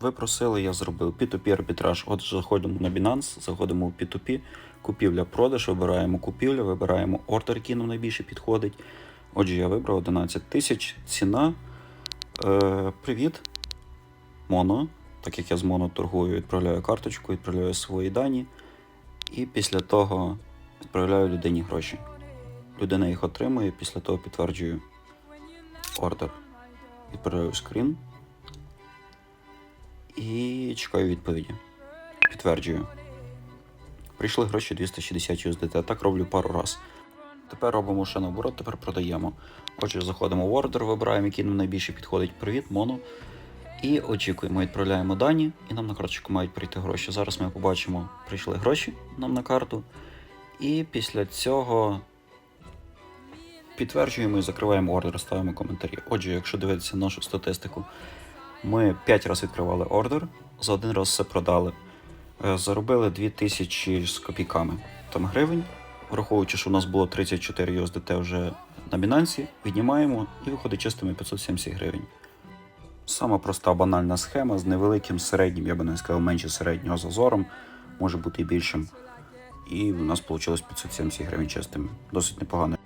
Ви просили, я зробив P2P арбітраж. От заходимо на Binance, заходимо в P2P, купівля-продаж, вибираємо купівлю, вибираємо ордер, який нам найбільше підходить. Отже, я вибрав 11 тисяч. Ціна. Е, привіт. Моно. Так як я з Моно торгую, відправляю карточку, відправляю свої дані. І після того відправляю людині гроші. Людина їх отримує, після того підтверджую ордер. Відправляю скрін. І чекаю відповіді. Підтверджую. Прийшли гроші 260 USDT. Так роблю пару раз. Тепер робимо ще наоборот, тепер продаємо. Отже, заходимо в ордер, вибираємо, який нам найбільше підходить. Привіт, моно. І очікуємо, відправляємо дані, і нам на карточку мають прийти гроші. Зараз ми побачимо, прийшли гроші нам на карту. І після цього підтверджуємо і закриваємо ордер, ставимо коментарі. Отже, якщо дивитися нашу статистику, ми 5 разів відкривали ордер, за один раз все продали. Е, Заробили 2000 з копійками там гривень. Враховуючи, що у нас було 34 USDT вже на Binance, віднімаємо і виходить чистими 570 гривень. Сама проста банальна схема з невеликим середнім, я би не сказав, менше середнього зазором, може бути і більшим. І у нас вийшло 570 гривень чистими. Досить непогано.